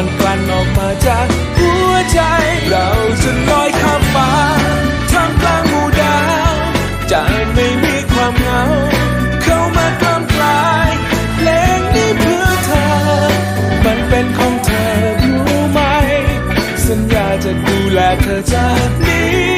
มันกลั่นออกมาจากหัวใจ เราจะลอยข้ามฟ้าท่ามกลางหมู่ดาวจะไม่มีความเหงา เข้ามากล้ำกลายเพลงนี้เพื่อเธอ มันเป็นของเธอรู้ไหม สัญญาจะดูแลเธอจากนี้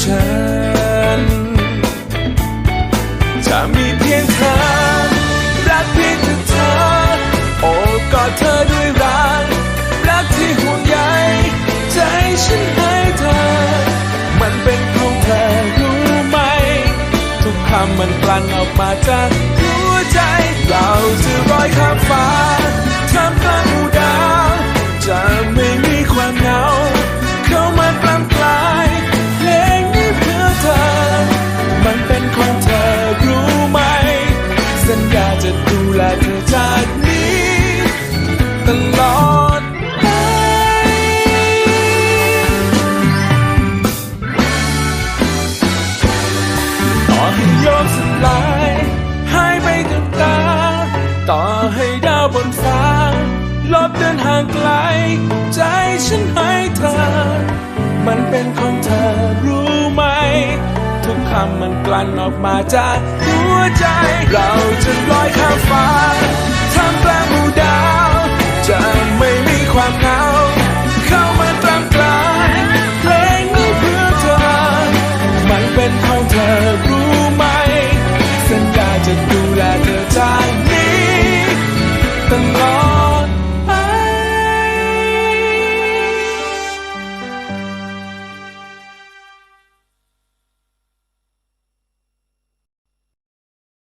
ฉัน จะมีเพียงเธอ รักเพียงแต่เธอ โอบกอดเธอด้วยรัก รักที่ห่วงใยใจฉันให้เธอ มันเป็นของเธอรู้ไหม ทุกคำมันกลั่นออกมาจากหัวใจเราจะ ต่อมสลายหายไปกับตา ต่อให้ดาวบนฟ้าลบเดินห่างไกล ใจฉันให้เธอมันเป็นของเธอรู้ไหม ทุกคำมันกลั่นออกมาจากหัวใจ เราจะลอยข้ามฟ้าท่ามกลางหมู่ดาว จะไม่มีความเหงา